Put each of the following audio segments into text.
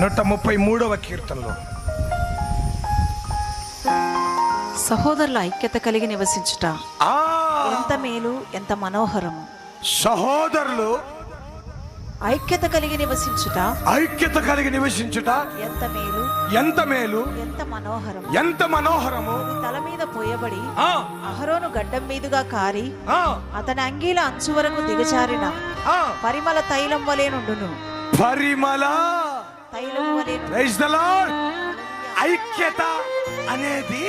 నూట ముప్పై మూడవ కీర్తనలో. సహోదరుల ఐక్యత కలిగి నివసించుట ఆ! ఎంత మేలు ఎంత మనోహరము. సహోదరులు ఐక్యత కలిగి నివసించుట ఐక్యత కలిగి నివసించుట ఎంత మేలు ఎంత మేలు ఎంత మనోహరం ఎంత మనోహరము. తల మీద పోయబడి ఆ, అహరోను గడ్డం మీదుగా కారి ఆ, అతని అంగీల అంచు వరకు దిగజారిన ఆ. పరిమళ తైలం వలె నుండును. పరిమళ తైలం వలె ఐక్యత అనేది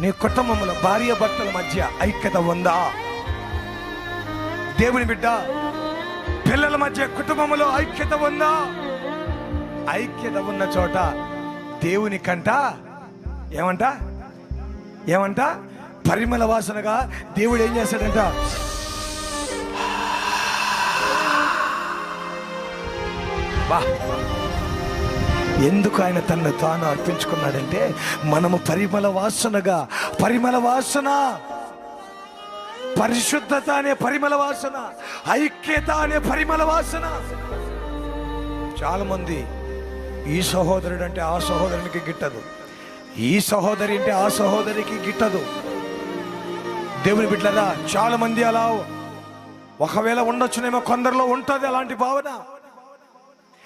నీ కుటుంబంలో భార్య భర్తల మధ్య ఐక్యత ఉందా? దేవుని బిడ్డ పిల్లల మధ్య కుటుంబంలో ఐక్యత ఉందా? ఐక్యత ఉన్న చోట దేవుని కంట ఏమంట? ఏమంట? పరిమళ వాసనగా దేవుడు ఏం చేస్తాడంట? బా ఎందుకు ఆయన తనను తాను అర్పించుకున్నాడంటే మనము పరిమళ వాసనగా పరిమళ వాసన. పరిశుద్ధత అనే పరిమళ వాసన ఐక్యత అనే పరిమళ వాసన. చాలా మంది ఈ సహోదరుడు అంటే ఆ సహోదరునికి గిట్టదు. ఈ సహోదరి అంటే ఆ సహోదరికి గిట్టదు. దేవుని బిడ్డరా చాలా మంది అలా ఒకవేళ ఉండొచ్చునేమో కొందరిలో ఉంటుంది అలాంటి భావన.